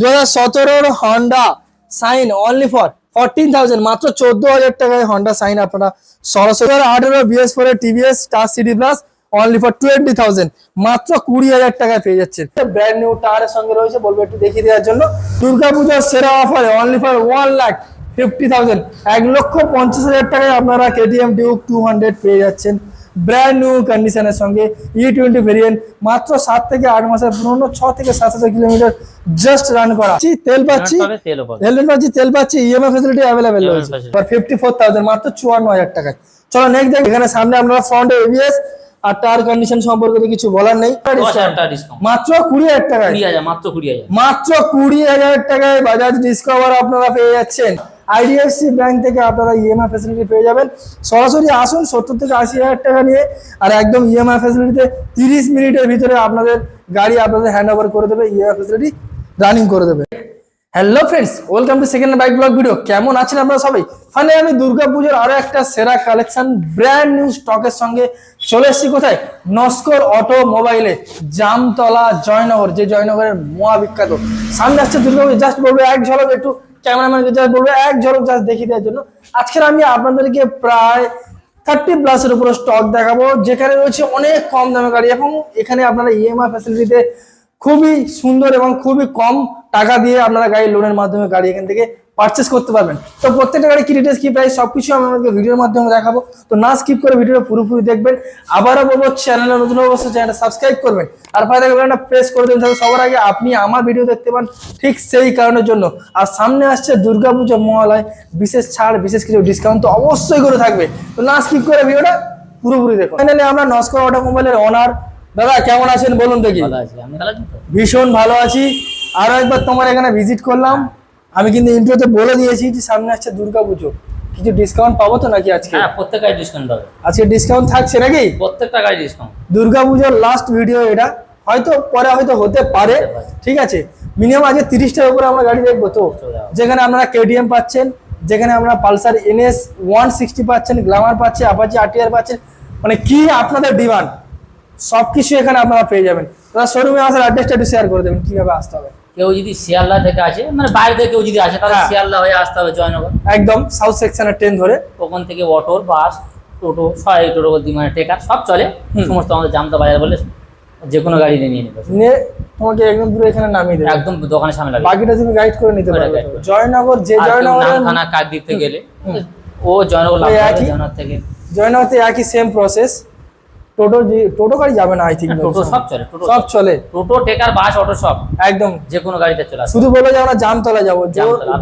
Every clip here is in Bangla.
দু হাজার Honda Shine only for fourteen thousand মাত্র চোদ্দ হাজার টাকায় হন্ডা সাইন আপনারা সরাসরি আঠেরো BS four TVS Star City plus only for twenty thousand মাত্র কুড়ি হাজার টাকায় পেয়ে যাচ্ছেন। ব্র্যান্ড নিউ টায়ারের সঙ্গে রয়েছে, বলব একটু দেখিয়ে দেওয়ার জন্য। দুর্গাপূজার সেরা অফারে only for one lakh fifty thousand এক লক্ষ পঞ্চাশ হাজার টাকায় আপনারা কেটিএম ডিউক টু হান্ড্রেড পেয়ে যাচ্ছেন। ব্র্যান্ড নিউ কন্ডিশনের সঙ্গে ই টোয়েন্টি ভেরিয়েন্ট মাত্র সাত থেকে আট মাসের পুরনো ছ থেকে সাত হাজার কিলোমিটার জাস্ট রান করা। তেল পাচ্ছি। হেলমেট পাচ্ছি তেল পাচ্ছি ইএমআই ফেসিলিটি অ্যাভেলেবেল রয়েছে। ফিফটি ফোর থাউজেন্ড মাত্র চুয়ান্ন হাজার টাকায়। চলো নেক্সট দেখ এখানে সামনে আপনারা ফ্রন্ট এবিএস আর টায়ার কন্ডিশন সম্পর্কে তো কিছু বলার নেই। মাত্র কুড়ি হাজার টাকায়। মাত্র কুড়ি হাজার। মাত্র কুড়ি হাজার টাকায় বাজাজ ডিসকভার আপনারা পেয়ে যাচ্ছেন। আইডিএফসি ব্যাংক থেকে আপনারা ইএমআই ফ্যাসিলিটি পেয়ে যাবেন। সরাসরি আসুন, সত্তর থেকে আশি হাজার টাকা নিয়ে, আর একদম ইএমআই ফ্যাসিলিটিতে তিরিশ মিনিটের ভিতরে আপনাদের গাড়ি আপনাদের হ্যান্ড ওভার করে দেবে ইএমআই ফ্যাসিলিটি রানিং করে দেবে। Hello friends welcome to second bike blog video কেমন আছেন আপনারা সবাই? ফাইনালি আমি দুর্গাপুজোর আরও একটা সেরা কালেকশন ব্র্যান্ড নিউ স্টকের সঙ্গে চলে এসেছি কোথায়? নস্কর অটো মোবাইলে জামতলা জয়নগর, যে জয়নগরের মহা বিখ্যাত সামনে আসছে দুর্গাপুজো জাস্ট বলব, এক ঝলক একটু ক্যামেরাম্যানকে যা বলব, এক ঝলক জাস্ট দেখিয়ে দেওয়ার জন্য। আজকের আমি আপনাদেরকে প্রায় থার্টি প্লাসের উপরে স্টক দেখাবো, যেখানে রয়েছে অনেক কম দামে গাড়ি এবং এখানে আপনারা ইএমআই ফ্যাসিলিটিতে খুবই সুন্দর এবং খুবই কম টাকা দিয়ে আপনারা গাড়ি লোনের মাধ্যমে গাড়ি এখান থেকে পারচেস করতে পারবেন। তো প্রত্যেকটা গাড়ি কি ডিটেলস কি প্রাইস সবকিছু আমি আমাকে ভিডিওর মাধ্যমে দেখাবো। তো না স্কিপ করে ভিডিওটা পুরোপুরি দেখবেন। আবারও বলব চ্যানেলে নতুন অবশ্যই চ্যানেলটা সাবস্ক্রাইব করবেন। আর থাকা বাটনটা প্রেস করে দেবেন তাহলে সবার আগে আপনি আমার ভিডিও দেখতে পান ঠিক সেই কারণের জন্য। আর সামনে আসছে দুর্গাপুজো মহালয়, বিশেষ ছাড়, বিশেষ কিছু ডিসকাউন্ট তো অবশ্যই করে থাকবে। তো না স্কিপ করে ভিডিওটা পুরোপুরি দেখুন। আমরা নস্কর অটোমোবাইলের অনার দাদা কেমন আছেন বলুন দেখি? ভালো আছে আমি ভালো ভীষণ ভালো আছি। আরও একবার তোমার এখানে ভিজিট করলাম। আমি কিন্তু ইন্টারভিউতে বলে দিয়েছি যে সামনে আসছে দুর্গাপুজো কিছু ডিসকাউন্ট পাবো তো নাকি আজকে? হ্যাঁ প্রত্যেক গাড়ি ডিসকাউন্ট পাবে। আজকে ডিসকাউন্ট থাকছে নাকি? প্রত্যেকটা গাড়ি ডিসকাউন্ট দুর্গাপুজোর লাস্ট ভিডিও এটা। হয়তো পরে হয়তো হতে পারে। ঠিক আছে? মিনিমাম আজকে তিরিশটার উপরে আমরা গাড়ি দেখব তো। যেখানে আপনারা কেটিএম পাচ্ছেন যেখানে আপনারা পালসার এনএস ওয়ান সিক্সটি পাচ্ছেন গ্লামার পাচ্ছেন আপাচি আরটিআর পাচ্ছেন। মানে কি আপনাদের ডিমান্ড সব কিছু এখানে আপনারা পেয়ে যাবেন। তারা শোরুমে আসার অ্যাড্রেসটা একটু শেয়ার করে দেবেন কীভাবে আসতে হবে। কেউ যদি শিয়ালদা থেকে আসে মানে বাইরে থেকে কেউ যদি আসে তাহলে হ্যাঁ। শিয়ালদা হয়ে আসতে হবে জয়নগর। একদম সাউথ সেকশনের ট্রেন ধরে। ওখান থেকে অটো বাস টোটো সবাই টোটো বলতে মানে টেকার সব চলে। সমস্ত আমাদের জামতা বাজার বলে যে কোনো গাড়ি নিয়ে নেবে নিয়ে তোমাকে একদম পুরো এখানে নামিয়ে দেবে। একদম দোকানের সামনে লাগে বাকিটা তুমি গাইড করে নিতে পারবে। জয়নগর যে জয়নগর নামখানা কাক দিতে গেলে ও জয়নগর ওই হবে, একই? জয়নগর থেকে। একই সেম প্রসেস টোটো টোটো গাড়ি যাবে না আই থিঙ্ক হ্যাঁ, টোটো সব চলে টোটো সব চলে। টোটো টেকার বাস অটো সব। একদম। যে কোনো গাড়িতে চলে শুধু বলে যে আমরা জামতলা যাব।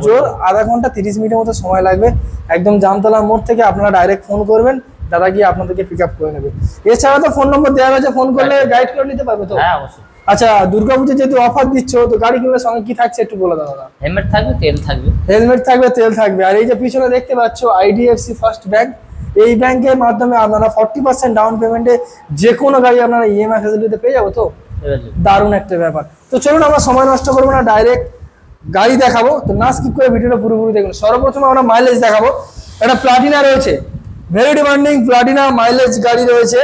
জোর আধা ঘণ্টা তিরিশ মিনিটের মতো সময় লাগবে। একদম জামতলা মোড় থেকে আপনারা ডাইরেক্ট ফোন করবেন। দাদা গিয়ে আপনাদেরকে পিক আপ করে নেবে। এছাড়া তো ফোন নম্বর দেওয়া হয়েছে ফোন করলে গাইড করে নিতে পারবে তো? হ্যাঁ অবশ্যই। আচ্ছা দুর্গা দুর্গাপুজো যেহেতু অফার দিচ্ছ তো গাড়ি কিনলে সঙ্গে কি থাকছে একটু বলে দাও দাদা। হেলমেট থাকবে তেল থাকবে। হেলমেট থাকবে তেল থাকবে। আর এই যে পিছনে দেখতে পাচ্ছ আইডিএফসি ফার্স্ট ব্যাংক এই ব্যাংকের মাধ্যমে আপনারা ফর্টি পার্সেন্ট ডাউন পেমেন্টে যে কোনো গাড়ি আপনারা ইএমআই ফেসিলিটিতে পেয়ে যাব তো? দারুণ একটা ব্যাপার। তো চলুন আমরা সময় নষ্ট করব না ডাইরেক্ট গাড়ি দেখাবো। তো না স্কিপ করে ভিডিওটা পুরোপুরি দেখুন। সর্বপ্রথম আমরা মাইলেজ দেখাবো। একটা প্লাটিনা রয়েছে। ভেরি ডিমান্ডিং প্লাটিনা মাইলেজ গাড়ি রয়েছে।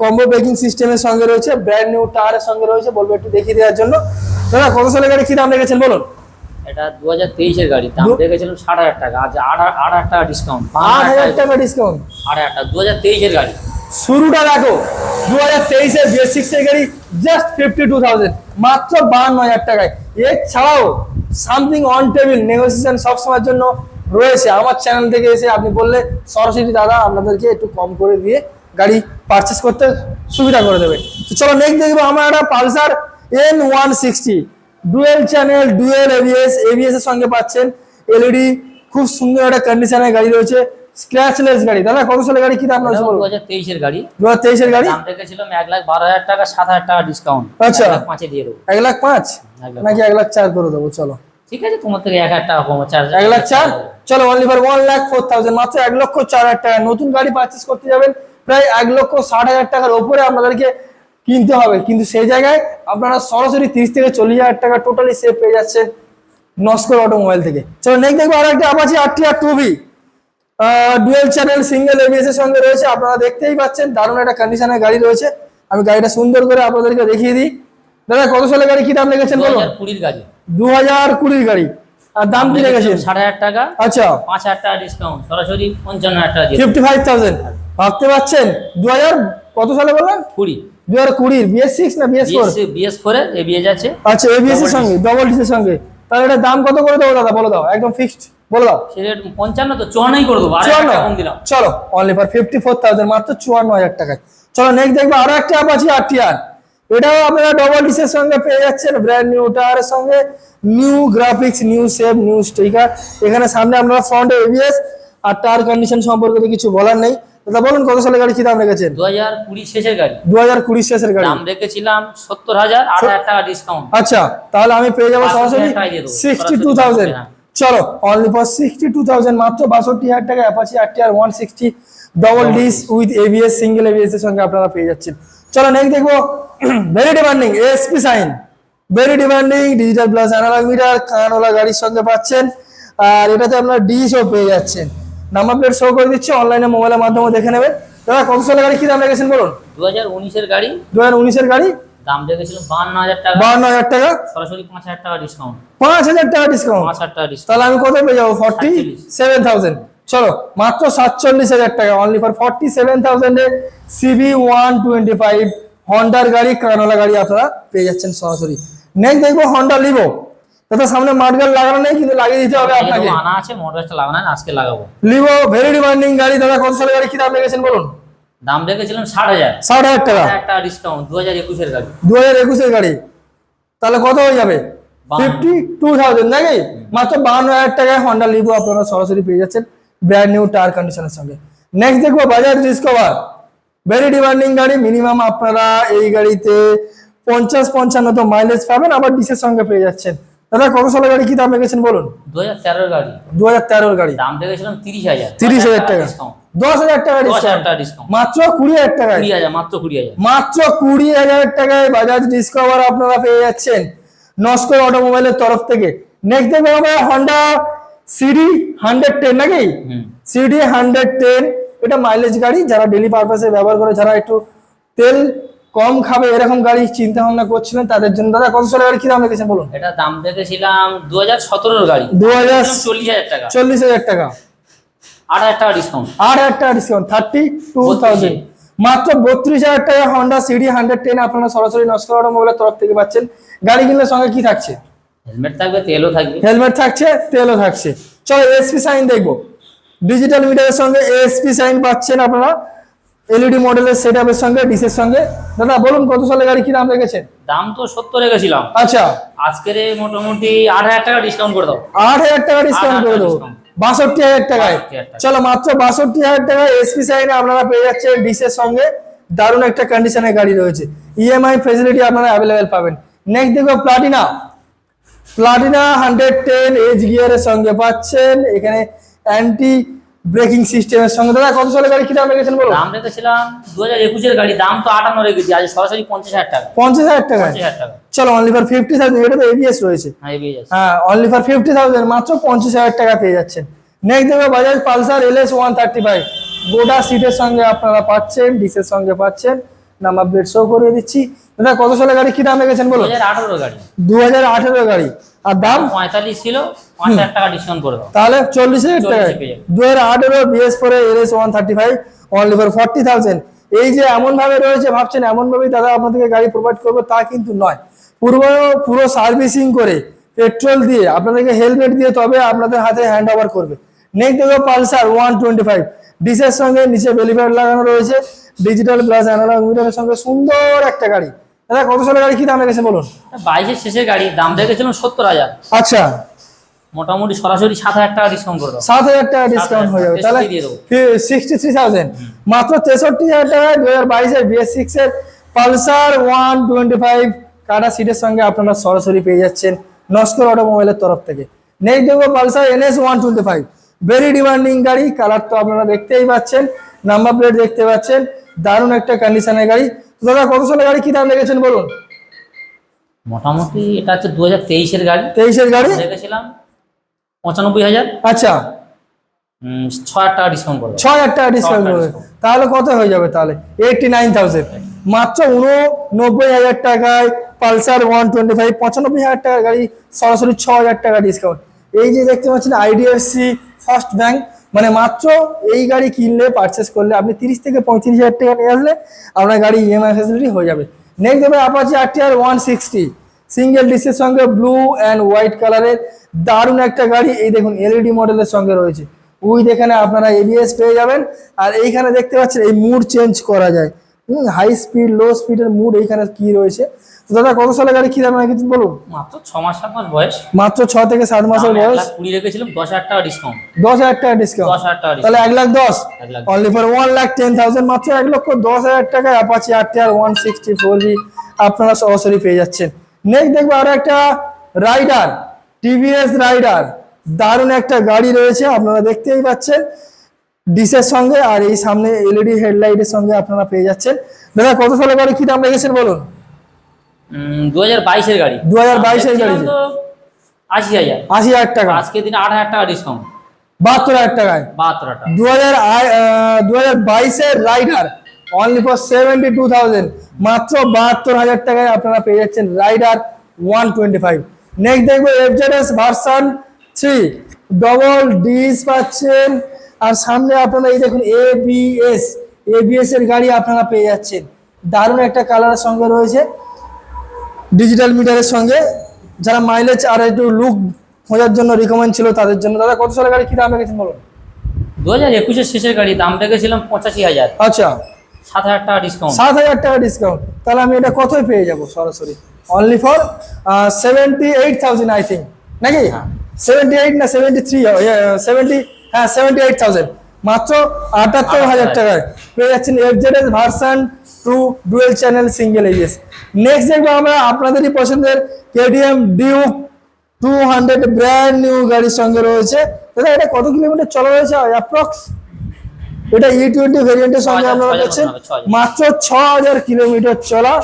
কম্বো ব্রেকিং সিস্টেমের সঙ্গে রয়েছে। ব্র্যান্ড নিউ টায়ারের সঙ্গে রয়েছে। বলব একটু দেখিয়ে দেওয়ার জন্য। দাদা কত সালের গাড়ি কী দাম রেখেছেন বলুন? এটা দু হাজার তেইশের গাড়ি দাম। দেখেছিলাম ষাট হাজার টাকা। আজ আট আট হাজার টাকা ডিসকাউন্ট আট হাজার টাকা ডিসকাউন্ট আট হাজার টাকা দু হাজার তেইশের গাড়ি। শুরুটা দেখো দু হাজার তেইশের বিএস সিক্স এর গাড়ি জাস্ট ফিফটি টু থাউজেন্ড মাত্র বান্ন হাজার টাকায়। এছাড়াও সামথিং অন টেবিল নেগোসিয়েশন সবসময়ের জন্য রয়েছে। আমার চ্যানেল থেকে এসে আপনি বললে সরাসরি দাদা আপনাদেরকে একটু কম করে দিয়ে গাড়ি পারচেস করতে সুবিধা করে দেবে। তো চলো নেক্সট দেখব আমার একটা Pulsar N one sixty dual channel dual ABS ABS এর সঙ্গে পাচ্ছেন এলইডি খুব সুন্দর একটা কন্ডিশনের গাড়ি রয়েছে স্ক্র্যাচলেস গাড়ি। দাদা কত সালের গাড়ি কি দাম রয়েছে বলুন? হাজার তেইশের গাড়ি। দু হাজার তেইশের গাড়ি? দাম রেখেছিলাম এক লাখ বারো হাজার টাকা সাত হাজার টাকা ডিসকাউন্ট আচ্ছা। এক লাখ পাঁচে দিয়ে দেবো। এক লাখ পাঁচ? এক লাখ নাকি এক লাখ চার করে দেবো চলো। ঠিক আছে তোমার থেকে এক হাজার টাকা কম চার এক লাখ চার? চলো only for one lakh four thousand মাত্র এক লক্ষ চার হাজার টাকা। নতুন গাড়ি পারচেস করতে যাবেন প্রায় এক লক্ষ ষাট হাজার টাকার ওপরে আপনাদেরকে কিনতে হবে। কিন্তু সেই জায়গায় আপনারা সরাসরি তিরিশ থেকে চল্লিশ হাজার টাকা টোটালি সেভ পেয়ে যাচ্ছেন নস্কর অটোমোবাইল থেকে। চলো নেক্সট দেখব আর একটা Apache R T R two B dual channel single ABS এর সঙ্গে রয়েছে। আপনারা দেখতেই পাচ্ছেন দারুণ একটা কন্ডিশনের গাড়ি রয়েছে। আমি গাড়িটা সুন্দর করে আপনাদেরকে দেখিয়ে দিই। দাদা কত সালের গাড়ি? কি দাম লেগেছেন কুড়ির গাড়ি। দু হাজার কুড়ির গাড়ি। আর দাম কি রেখেছেন? সাড়ে হাজার টাকা। আচ্ছা। পাঁচ হাজার টাকা ডিসকাউন্ট সরাসরি পঞ্চান্ন হাজার টাকা ফিফটি ফাইভ থাউজেন্ড ভাবতে পারছেন? দু হাজার কত সালে বললেন? কুড়ি। না এবিএস আছে। আচ্ছা এবিএস এর সঙ্গে ডবল ডিসের সঙ্গে। তাহলে এটা দাম কত করে দাদা? বলে দাও একদম ফিক্সড বলে দাও। তো করে দেবো আর চুয়ান্ন? কম দিলাম। চলো only for fifty four thousand মাত্র চুয়ান্ন হাজার টাকায়। চলো নেক্সট দেখব আরও একটা আর টিআর এটাও আপনারা ডবল ডিসের সঙ্গে পেয়ে যাচ্ছেন ব্র্যান্ড নিউ টায়ারের সঙ্গে। New graphics new shape new sticker এখানে সামনে আপনারা ফ্রন্টে এবিএস আর টায়ার কন্ডিশন সম্পর্কে কিছু বলার নেই। দাদা বলুন কত সালে গাড়ি কি দাম রেখেছেন? দু হাজার কুড়ি শেষের গাড়ি। দু হাজার কুড়ি শেষের গাড়ি। দাম রেখেছিলাম সত্তর হাজার আট হাজার টাকা ডিসকাউন্ট আচ্ছা তাহলে আমি পেয়ে যাব সরাসরি। Sixty two thousand. চলো only for sixty two thousand মাত্র বাষট্টি হাজার টাকা Apache R TR one sixty double disc with ABS single ABS এর সঙ্গে আপনারা পেয়ে যাচ্ছেন। চলো নেক্সট দেখব very demanding SP Shine very demanding digital plus analogue meter কানানোলা গাড়ির সঙ্গে পাচ্ছেন। আর এটাতে আপনারা ডিসও পেয়ে যাচ্ছেন। নাম্বার প্লেট শো করে দিচ্ছি অনলাইনে মোবাইলের মাধ্যমে দেখে নেবেন। দাদা কত সালে গাড়ি কি দাম রেখেছেন বলুন? দু হাজার উনিশের গাড়ি। দু হাজার উনিশের গাড়ি? দাম রেখেছিলাম হাজার টাকা। বাহান্ন হাজার টাকা? সরাসরি পাঁচ হাজার টাকা ডিসকাউন্ট পাঁচ হাজার টাকা ডিসকাউন্ট পাঁচ হাজার টাকা ডিসকাউন্ট তাহলে আমি কত পেয়ে যাব? ফর্টি সেভেন থাউজেন্ড চলো মাত্র সাতচল্লিশ হাজার টাকা। অনলি ফর ফর্টি সেভেন থাউজেন্ডে সিবি ওয়ান টোয়েন্টি ফাইভ হন্ডার গাড়ি কানালা গাড়ি আপনারা পেয়ে যাচ্ছেন সরাসরি। নেক্সট দেখব হন্ডা লিভো দাদা সামনে মাঠগাল লাগানো নেই কিন্তু লাগিয়ে দিতে হবে আপনাকে। আনা আছে মোটরটা লাগানো আজকে লাগাবো। লিভো ভেরি ডিমান্ডিং গাড়ি দাদা কত সালের গাড়ি কি দাম রেখেছেন বলুন? দাম রেখেছিলাম ষাট হাজার। ষাট হাজার টাকা। ডিসকাউন্ট দু হাজার একুশের গাড়ি। দু হাজার একুশের গাড়ি। তাহলে কত হয়ে যাবে? ফিফটি টু থাউজেন্ড নাকি? মাত্র বাহান্ন হাজার টাকায় হন্ডা লিভো আপনারা সরাসরি পেয়ে যাচ্ছেন ব্র্যান্ড নিউ টায়ার কন্ডিশনের সঙ্গে। নেক্সট দেখব বাজাজ ডিসকভার ভেরি ডিমান্ডিং গাড়ি মিনিমাম আপনারা এই গাড়িতে পঞ্চাশ পঞ্চান্ন তো মাইলেজ পাবেন আবার ডিসের সঙ্গে পেয়ে যাচ্ছেন। দাদা কত সালের গাড়ি? কি দাম রেখেছেন বলুন? দু হাজার তেরোর গাড়ি। দু হাজার তেরোর গাড়ি। দাম রেখেছিলাম তিরিশ হাজার। তিরিশ হাজার টাকা দশ হাজার টাকা ডিসকাউন্ট মাত্র কুড়ি হাজার টাকায়। কুড়ি হাজার মাত্র কুড়ি হাজার। মাত্র কুড়ি হাজার টাকায় বাজাজ ডিসকভার আপনারা পেয়ে যাচ্ছেন অটোমোবাইলের তরফ থেকে। নেক্সট দেখব আমরা হন্ডা সিডি হান্ড্রেড টেন নাকি? সিডি হান্ড্রেড টেন এটা মাইলেজ গাড়ি যারা ডেলি পারপাসে ব্যবহার করে যারা একটু তেল কম খাবে এরকম গাড়ি চিন্তা ভাবনা করছিলেন তাদের জন্য। দাদা কত সালের গাড়ি? কি দাম রেখেছেন বলুন? এটা দাম রেখেছিলাম দু হাজার সতেরোর গাড়ি। দু হাজার চল্লিশ হাজার টাকা। চল্লিশ হাজার টাকা। আট হাজার টাকা ডিসকাউন্ট আট হাজার টাকা ডিসকাউন্ট থার্টি টু থাউজেন্ড মাত্র বত্রিশ হাজার টাকা হন্ডা সিডি হান্ড্রেড টেন আপনারা সরাসরি নস্কর অটোমোবাইলের তরফ থেকে পাচ্ছেন। গাড়ি কিনলে সঙ্গে কি থাকছে? হেলমেট থাকবে তেলও থাকবে। হেলমেট থাকছে তেলও থাকছে। চলো এসপি সাইন দেখব। ডিজিটাল মিটারের সঙ্গে এসপি সাইন পাচ্ছেন আপনারা। এলইডি মডেলের সেট আপের সঙ্গে ডিসের সঙ্গে। দাদা বলুন কত সালে গাড়ি কি দাম রেখেছেন? দাম তো সত্তর রেখেছিলাম। আচ্ছা। আজকের মোটামুটি আট হাজার টাকা ডিসকাউন্ট করে দাও। আট হাজার টাকা ডিসকাউন্ট করে দেবো। বাষট্টি হাজার টাকায়। 62,000 টাকা। চলো মাত্র বাষট্টি হাজার টাকায় এসপি সাইনে আপনারা পেয়ে যাচ্ছেন ডিসের সঙ্গে। দারুণ একটা কন্ডিশনের গাড়ি রয়েছে। ইএমআই ফেসিলিটি আপনারা অ্যাভেলেবেল পাবেন। নেক্সট দেখো Platina Platina hundred ten H গিয়ারের সঙ্গে পাচ্ছেন। এখানে অ্যান্টি ব্রেকিং সিস্টেমের সঙ্গে। দাদা কত সালে গাড়ি কি দাম রেখেছেন বলো? দাম রেখেছিলাম দু হাজার একুশের গাড়ি দাম তো আটান্ন রেখেছি আজ সরাসরি পঞ্চাশ হাজার টাকা। পঞ্চাশ হাজার টাকা? চলো অনলি ফর ফিফটি থাউজেন্ড এটা তো এবিএস রয়েছে। হ্যাঁ এবিএস হ্যাঁ অনলি ফর ফিফটি থাউজেন্ড মাত্র পঞ্চাশ হাজার টাকা পেয়ে যাচ্ছেন। নেক্সট দেখো Bajaj Pulsar L S one thirty five গোটা সিটের সঙ্গে আপনারা পাচ্ছেন ডিসের সঙ্গে পাচ্ছেন। নাম্বার প্লেট শো করে দিচ্ছি। দাদা কত সালে গাড়ি? কি দাম বলো আঠারো গাড়ি। দু হাজার আঠেরো গাড়ি। আর দাম? পঁয়তাল্লিশ ছিল পাঁচ হাজার টাকা ডিসকাউন্ট করে দাও। তাহলে চল্লিশ হাজার 40 টাকায় পেয়ে যাবে। দু হাজার আঠেরো বিএস ফোরে S one thirty five only for forty thousand এই যে এমন ভাবে রয়েছে ভাবছেন এমন ভাবেই দাদা আপনাদেরকে গাড়ি প্রোভাইড করব তা কিন্তু নয়। পুরো পুরো সার্ভিসিং করে পেট্রোল দিয়ে আপনাদেরকে হেলমেট দিয়ে তবে আপনাদের হাতে হ্যান্ড ওভার করবে। নেক্সট দেখো পালসার ওয়ান টোয়েন্টি ফাইভ ডিসের সঙ্গে নিচে বেলিপ্যাড লাগানো রয়েছে। ডিজিটাল প্লাস অ্যানালগ মিটারের সঙ্গে সুন্দর একটা গাড়ি। দাদা কত সালের গাড়ি? কি দাম রেখেছে বলুন? বাইশের শেষের গাড়ি। দাম রেখেছিলাম সত্তর হাজার। আচ্ছা। মোটামুটি সরাসরি সাত হাজার টাকা ডিসকাউন্ট করে দাও। সাত হাজার টাকা ডিসকাউন্ট হয়ে যাবে। তাহলে। সিক্সটি থ্রি থাউজেন্ড মাত্র তেষট্টি হাজার টাকায় দু হাজার বাইশের বিএস সিক্স এর পালসার ওয়ান টোয়েন্টি ফাইভ কাটা সিটের সঙ্গে আপনারা সরাসরি পেয়ে যাচ্ছেন নস্কর অটোমোবাইলের তরফ থেকে। নেক্সট দেখব Pulsar NS one twenty five. Very demanding গাড়ি। কালার তো আপনারা দেখতেই পাচ্ছেন। নাম্বার প্লেট দেখতে পাচ্ছেন। দারুণ একটা কন্ডিশনের গাড়ি। দাদা কত সালের গাড়ি কি দাম লেগেছেন বলুন? মোটামুটি এটা হচ্ছে দু হাজার তেইশের গাড়ি। তেইশের গাড়ি? রেখেছিলাম পঁচানব্বই হাজার। আচ্ছা। ছ হাজার টাকা ডিসকাউন্ট করে দাও। ছয় হাজার টাকা ডিসকাউন্ট discount। তাহলে কত হয়ে যাবে তাহলে? এইটটি নাইন থাউজেন্ড মাত্র উননব্বই হাজার টাকায় পালসার ওয়ান টোয়েন্টি ফাইভ পঁচানব্বই হাজার টাকার গাড়ি সরাসরি ছ হাজার টাকা ডিসকাউন্ট এই যে দেখতে পাচ্ছেন আইডিএফসি ফার্স্ট ব্যাংক মানে মাত্র এই গাড়ি কিনলে পারচেস করলে আপনি তিরিশ থেকে পঁয়ত্রিশ হাজার টাকা নিয়ে আসলে আপনার গাড়ি ইএমআই ফেসিলিটি হয়ে যাবে। নেক্সট দেবে Apache RTR one sixty single ডিসের সঙ্গে ব্লু অ্যান্ড হোয়াইট কালারের দারুণ একটা গাড়ি। এই দেখুন এলইডি মডেলের সঙ্গে রয়েছে। উই এখানে আপনারা এবিএস পেয়ে যাবেন। আর এইখানে দেখতে পাচ্ছেন, এই মুড চেঞ্জ করা যায়। হাই স্পিড লো স্পিডের মুড এইখানে কি রয়েছে? দাদা কত সালে গাড়ি কি দাম কিছু বলুন? মাত্র ছ মাস সাত মাস বয়স। মাত্র ছ থেকে সাত মাসের বয়স? কুড়ি রেখেছিলাম দশ হাজার টাকা ডিসকাউন্ট দশ হাজার টাকা ডিসকাউন্ট দশ হাজার টাকা তাহলে এক লাখ দশ? Only for one lakh ten thousand মাত্র এক লক্ষ দশ হাজার টাকায় Apache R T R one sixty four G আপনারা সরাসরি পেয়ে যাচ্ছেন। নেক্সট দেখব আরও একটা রাইডার টিভিএস রাইডার দারুণ একটা গাড়ি রয়েছে আপনারা দেখতেই পাচ্ছেন। ডিসের সঙ্গে আর এই সামনে এলইডি হেডলাইটের সঙ্গে আপনারা পেয়ে যাচ্ছেন। দাদা কত সালে গাড়ি কি দাম রেখেছেন বলুন? দু হাজার বাইশের গাড়ি। 2022 এর গাড়ি। দেখছিলাম তো আশি হাজার। আশি হাজার টাকা। আজকের দিনে আট হাজার টাকা ডিসকাউন্ট বাহাত্তর হাজার টাকায়? বাহাত্তর হাজার টাকা। দু হাজার দু হাজার বাইশের Raider only for seventy two thousand মাত্র বাহাত্তর হাজার টাকায় আপনারা পেয়ে যাচ্ছেন Raider one twenty five next দেখব FZS version three double disc পাচ্ছেন। আর সামনে আপনারা এই দেখুন এবিএস এবিএস এর গাড়ি আপনারা পেয়ে যাচ্ছেন। দারুণ একটা কালারের সঙ্গে রয়েছে। ডিজিটাল মিটারের সঙ্গে যারা মাইলেজ আর একটু লুক খোঁজার জন্য রিকমেন্ড ছিল তাদের জন্য। দাদা কত সালে গাড়ি? কি দাম রেখেছেন বলুন? দু হাজার একুশের শেষের গাড়ি দাম রেখেছিলাম পঁচাশি হাজার। আচ্ছা। সাত হাজার টাকা ডিসকাউন্ট সাত হাজার টাকা ডিসকাউন্ট তাহলে আমি এটা কতই পেয়ে যাব সরাসরি? Only for seventy eight thousand I think নাকি? হ্যাঁ। সেভেন্টি এইট না সেভেন্টি থ্রি সেভেন্টি হ্যাঁ সেভেন্টি এইট থাউজেন্ড মাত্র আটাত্তর হাজার টাকায়। পেয়ে যাচ্ছেন FZS version two dual channel single ABS next দেখব আমরা আপনাদেরই পছন্দের KTM Duke two hundred brand new গাড়ির সঙ্গে রয়েছে। দাদা এটা কত কিলোমিটার চলা রয়েছে? অ্যাপ্রক্স এটা ই টোয়েন্টি ভেরিয়েন্টের সঙ্গে আপনারা পাচ্ছেন। মাত্র ছ হাজার কিলোমিটার চলা।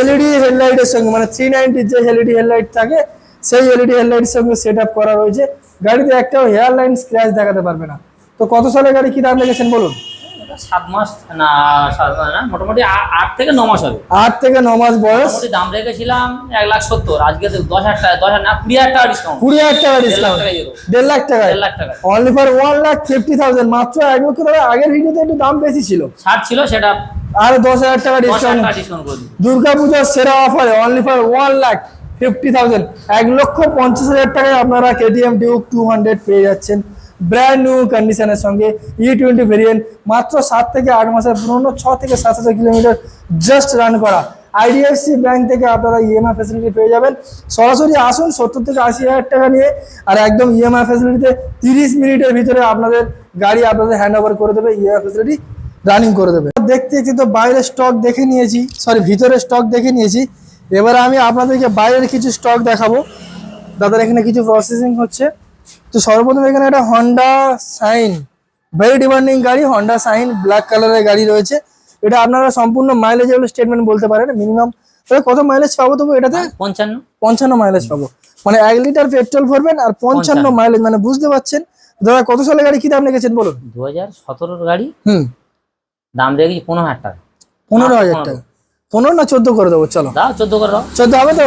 এলইডি হেডলাইটের সঙ্গে মানে থ্রি নাইনটির যে এলইডি হেডলাইট থাকে সেই এলইডি হেডলাইটের সঙ্গে সেট আপ করা রয়েছে। গাড়িতে একটাও হেয়ার লাইন স্ক্র্যাচ দেখাতে পারবে না। তো কত সালে গাড়ি কি দাম লেগেছেন বলুন? সাত মাস না সাত মাস না মোটামুটি আট থেকে ন মাস হবে। আট থেকে ন মাস বয়স। দাম রেখেছিলাম এক লাখ সত্তর আজকে দশ হাজার টাকা দশ হাজার না কুড়ি হাজার টাকা ডিসকাউন্ট কুড়ি হাজার টাকা দেড় লাখ ডিসকাউন্ট টাকা। দেড় লাখ টাকায়? দেড় লাখ টাকা only for one lakh fifty thousand মাত্র এক লক্ষ টাকা। আগের ভিডিওতে একটু দাম বেশি ছিল। ছাড় ছিল সেটা আর দশ হাজার টাকা ডিসকাউন্ট দুর্গাপূজার সেরা অফারে only for one lakh fifty thousand এক লক্ষ পঞ্চাশ হাজার টাকায় আপনারা কেটিএম ডিউক টু হান্ড্রেড পেয়ে যাচ্ছেন। ব্র্যান্ড নিউ কন্ডিশনের সঙ্গে ই টোয়েন্টি ভেরিয়েন্ট মাত্র সাত থেকে আট মাসের পুরনো ছ থেকে সাত হাজার কিলোমিটার জাস্ট রান করা। আইডিএফসি ব্যাংক থেকে আপনারা ইএমআই ফ্যাসিলিটি পেয়ে যাবেন। সরাসরি আসুন সত্তর থেকে আশি হাজার টাকা নিয়ে আর একদম ইএমআই ফ্যাসিলিটিতে তিরিশ মিনিটের ভিতরে আপনাদের গাড়ি আপনাদের হ্যান্ড ওভার করে দেবে ইএমআই ফ্যাসিলিটি রানিং করে দেবে। দেখতে দেখতে তো বাইরের স্টক দেখে নিয়েছি সরি ভিতরের স্টক দেখে নিয়েছি। এবারে আমি আপনাদেরকে বাইরের কিছু স্টক দেখাবো। দাদার এখানে কিছু প্রসেসিং হচ্ছে। তো সর্বপ্রথম এখানে একটা হন্ডা সাইন ভেরি ডিমান্ডিং গাড়ি হন্ডা সাইন ব্ল্যাক কালারের গাড়ি রয়েছে। এটা আপনারা সম্পূর্ণ মাইলেজ স্টেটমেন্ট বলতে পারেন মিনিমাম তাহলে কত মাইলেজ পাবো তবু এটাতে? পঞ্চান্ন। পঞ্চান্ন মাইলেজ পাবো। মানে এক লিটার পেট্রোল ভরবেন আর পঞ্চান্ন। মাইলেজ মানে বুঝতে পারছেন দাদা কত সালে গাড়ি কি দাম রেখেছেন বলুন? দু হাজার সতেরোর গাড়ি? হুম। দাম রেখেছি পনেরো হাজার টাকা। পনেরো হাজার টাকা। পনেরো না চোদ্দ করে দেবো? চলো। চোদ্দ করে চোদ্দ হবে তো?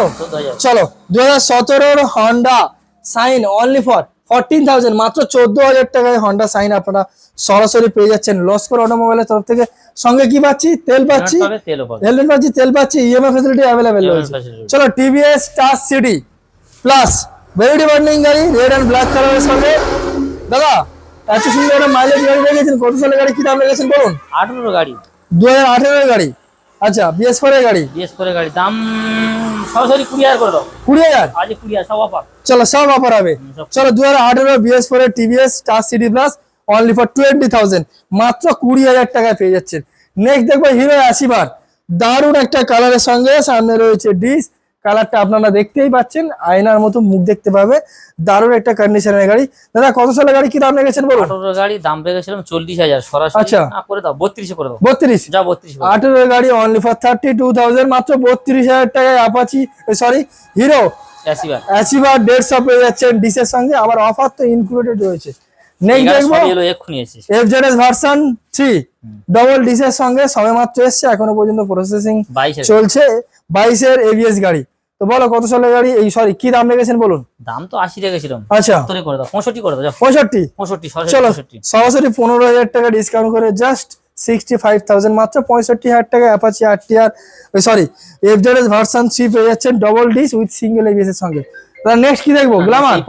চলো দু হাজার সতেরোর Honda Shine only for fourteen thousand মাত্র চোদ্দ হাজার টাকায় হন্ডা সাইন আপনারা সরাসরি পেয়ে যাচ্ছেন লস্কর অটোমোবাইলের তরফ থেকে। সঙ্গে কি পাচ্ছি? তেল পাচ্ছি? হেলমেট পাচ্ছি। তেল পাচ্ছি ইএমআই ফেসিলিটি অ্যাভেলেবেল রয়েছে। চলো TVS Star City plus very demanding গাড়ি রেড অ্যান্ড ব্ল্যাক কালারের সঙ্গে দাদা এত সুন্দর একটা মাইলেজ গাড়ি রেখেছেন কত সালের গাড়ি কি দাম রেখেছেন বলুন? আঠেরোর গাড়ি। দু হাজার আঠেরোর গাড়ি। আচ্ছা বিএস ফোর এর গাড়ি। বিএস করে গাড়ি দাম সরাসরি কুড়ি করে দাও। কুড়ি আজ কুড়ি সব অফার চলো সব অফার হবে। চলো দু হাজার আঠেরো BS four TVS City plus only for twenty thousand মাত্র কুড়ি হাজার টাকায় পেয়ে যাচ্ছেন। নেক্সট দেখব হিরো দারুণ একটা কালারের সঙ্গে সামনে রয়েছে ডিস কালারটা আপনারা দেখতেই পাচ্ছেন আয়নার মতো মুখ দেখতে পাবে। দারুণ একটা কন্ডিশনের গাড়ি। দাদা কত সালের গাড়ি কি দাম রেখেছেন বলুন? আঠেরোর গাড়ি দাম রেখেছিলাম চল্লিশ হাজার। সরাসরি আচ্ছা। করে দাও বত্রিশে করে দাও। বত্রিশ? যা বত্রিশ। আঠেরো গাড়ি only for thirty two thousand মাত্র বত্রিশ হাজার টাকায় আপাচি সরি হিরো অ্যাচিভার দেড়শো পেয়ে যাচ্ছেন ডিসের সঙ্গে। আবার অফার তো ইনক্লুডেড রয়েছে। নেক্সট দেখব। এফজেডএস ভার্সন থ্রি ডবল ডিসের সঙ্গে সবে মাত্র এসছে এখনও পর্যন্ত প্রসেসিং চলছে। বাইশের এবিএস গাড়ি। তো বলো কত সালের গাড়ি? এই সরি কি দাম রেখেছেন বলুন? দাম তো আশি রেখেছিলাম। আচ্ছা। করে দাও পঁয়ষট্টি করে দাও পঁয়ষট্টি? পঁয়ষট্টি চলো সরাসরি পনেরো হাজার টাকা ডিসকাউন্ট করে জাস্ট সিক্সটি ফাইভ থাউজেন্ড মাত্র পঁয়ষট্টি হাজার টাকা Apache R T R sorry FZS version three পেয়ে যাচ্ছেন double disc with single ABS এর সঙ্গে। নেক্সট কি দেখব? গ্লামার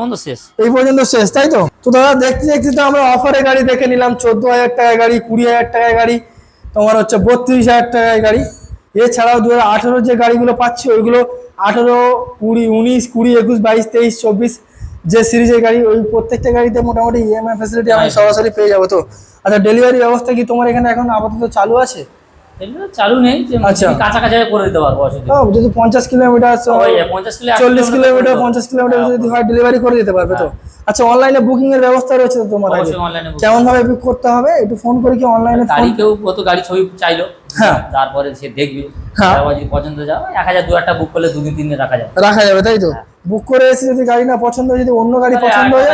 এই পর্যন্ত শেষ তাই তো? তো দাদা দেখতে দেখতে তো আমরা অফারে গাড়ি দেখে নিলাম চোদ্দ হাজার টাকায় গাড়ি কুড়ি হাজার টাকায় গাড়ি তোমার হচ্ছে বত্রিশ হাজার টাকায় গাড়ি। এছাড়াও দু হাজার আঠেরো যে গাড়িগুলো পাচ্ছি, ওইগুলো আঠেরো, কুড়ি, উনিশ, কুড়ি, একুশ, বাইশ, তেইশ, চব্বিশ যে সিরিজের গাড়ি, ওই প্রত্যেকটা গাড়িতে মোটামুটি ইএমআই ফেসিলিটি আমি সরাসরি পেয়ে যাব। তো আচ্ছা ডেলিভারি ব্যবস্থা কি তোমার এখানে এখন আপাতত চালু আছে? চালু নেই যে আচ্ছা। করে দিতে পারব অসুবিধা নেই। হ্যাঁ, যদি পঞ্চাশ কিলোমিটার চল্লিশ কিলোমিটার পঞ্চাশ কিলোমিটার যদি হয় ডেলিভারি করে দিতে পারবে তো? আচ্ছা অনলাইনে বুকিং এর ব্যবস্থা রয়েছে তো তোমার আগে? অনলাইনে কেমন ভাবে বুক করতে হবে? একটু ফোন করে কি অনলাইনে গাড়ি কেউ কত গাড়ি ছবি চাইলো। হ্যাঁ। তারপরে সে দেখবে। হ্যাঁ। যদি পছন্দ যাও এক হাজার দু একটা বুক করলে দুদিন তিন দিন রাখা যাবে। রাখা যাবে তাই তো? বুক করে এসে যদি গাড়ি না পছন্দ হয় যদি অন্য গাড়ি পছন্দ হয়ে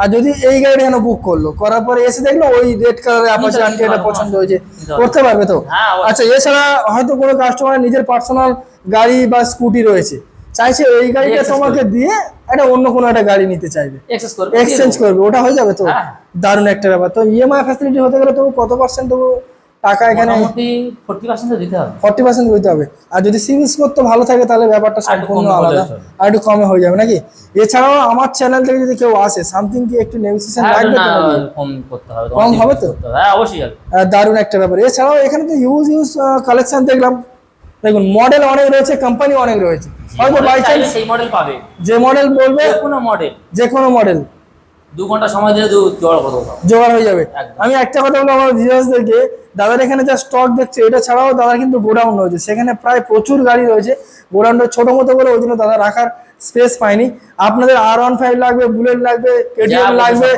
আর যদি এই গাড়ি কেন বুক করল? করার পরে এসে দেখল ওই রেড কালারের আপাচে নিতে আন্টি এটা পছন্দ হয়েছে। করতে পারবে তো? হ্যাঁ, আচ্ছা এছাড়া হয়তো কোনো কাস্টমার নিজের পার্সোনাল গাড়ি বা স্কুটি রয়েছে। চাইছে এই গাড়িটা তোমাকে দিয়ে একটা অন্য কোনো একটা গাড়ি নিতে চাইবে। এক্সচেঞ্জ করবে ওটা হয়ে যাবে তো? হ্যাঁ। দারুণ একটা ব্যাপার। তো ইএমআই ফ্যাসিলিটি হতে গেলে তবু কত পার্সেন্ট তবু টাকা এখানে ফোর্টি পার্সেন্ট দিতে হবে। ফর্টি পার্সেন্ট দিতে হবে। আর যদি সিভিল স্কোর তো ভালো থাকে তাহলে ব্যাপারটা সম্পূর্ণ আলাদা আর একটু কমে হয়ে যাবে নাকি? এছাড়াও আমার চ্যানেল থেকে যদি কেউ আসে সামথিং কি একটু নেগোসিয়েশন হ্যাঁ, লাগবে? কম করতে হবে কম হবে তো? হ্যাঁ অবশ্যই দারুণ একটা ব্যাপার। এছাড়াও এখানে তো ইউজ ইউজ কালেকশন দেখলাম। দেখুন মডেল অনেক রয়েছে কোম্পানি অনেক রয়েছে। হয়তো বাই চান্স সেই মডেল পাবে। যে মডেল বলবে যে কোনো মডেল যে কোনো মডেল দু ঘণ্টা সময় দিলে দু জোড় করে দেবো। জোগাড় হয়ে যাবে। আমি একটা কথা বলব আমার ভিউয়ার্সদেরকে দাদার এখানে যা স্টক দেখছে এটা ছাড়াও দাদার কিন্তু গোডাউন রয়েছে। সেখানে প্রায় প্রচুর গাড়ি রয়েছে। গোডাউনটা ছোট মতো করে ওই জন্য দাদা রাখার স্পেস পায়নি। আপনাদের আর ওয়ান ফাইভ লাগবে বুলেট লাগবে কেটিএম লাগবে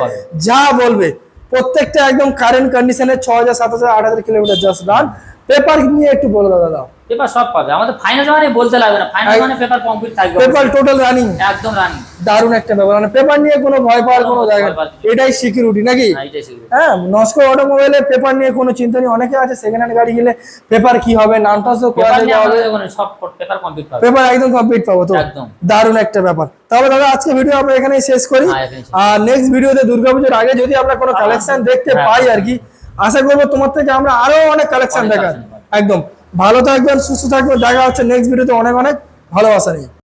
যা বলবে। প্রত্যেকটা একদম কারেন্ট কন্ডিশনে ছ হাজার সাত হাজার আট হাজার কিলোমিটার জাস্ট রান পেপার নিয়ে একটু বলে দাদা দাও। পেপার সব পাবে। আমাদের ফাইনাল মানে বলতে লাগবে না। ফাইনাল মানে পেপার কমপ্লিট থাকবে পেপার টোটাল রানিং একদম রানিং দারুণ একটা ব্যাপার। মানে পেপার নিয়ে কোনো ভয় পাওয়ার কোনো জায়গা এটাই সিকিউরিটি নাকি? হ্যাঁ নস্কো অটোমোবাইলে পেপার নিয়ে কোনো চিন্তা নেই। অনেকে আছে সেকেন্ড হ্যান্ড গাড়ি গেলে পেপার কি হবে নামটা তো সব পেপার কমপ্লিট পাবে। পেপার একদম কমপ্লিট পাবো তো? একদম। দারুণ একটা ব্যাপার। তাহলে দাদা আজকে ভিডিও আমরা এখানেই শেষ করি। হ্যাঁ। আর নেক্সট ভিডিওতে দুর্গাপুজোর আগে যদি আমরা কোনো কালেকশন দেখতে হ্যাঁ। পাই আর কি আশা করব তোমার থেকে আমরা আরও অনেক কালেকশন দেখার। একদম। ভালো থাকবেন সুস্থ থাকবেন। দেখা হচ্ছে নেক্সট ভিডিওতে অনেক অনেক ভালোবাসা নিয়ে।